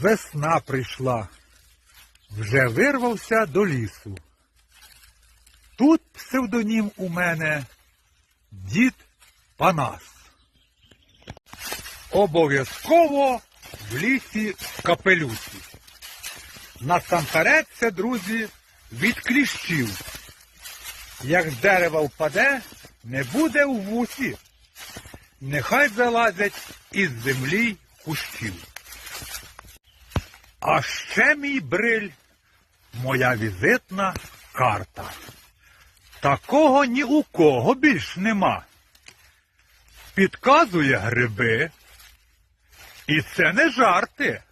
Весна прийшла, вже вирвався до лісу. Тут псевдонім у мене дід Панас. Обов'язково в лісі в капелюсі. Насамперед це, друзі, від кліщів. Як з дерева впаде, не буде у вусі. Нехай залазять із землі кущів. А ще мій бриль, моя візитна карта. Такого ні у кого більш нема. Підказує гриби. І це не жарти.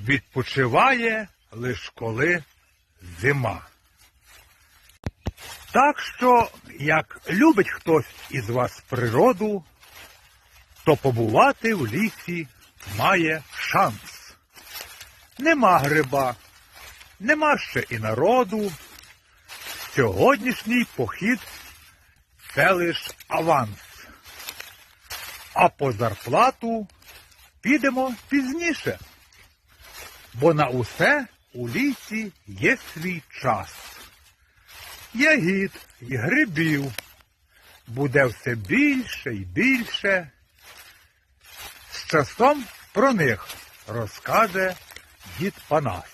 Відпочиває лиш коли зима. Так що, як любить хтось із вас природу, то побувати в лісі має шанс. Нема гриба, нема ще і народу. Сьогоднішній похід це лиш аванс. А по зарплату підемо пізніше. Бо на усе у лісі є свій час. Ягід і грибів буде все більше і більше. З часом про них розкаже дід Панас.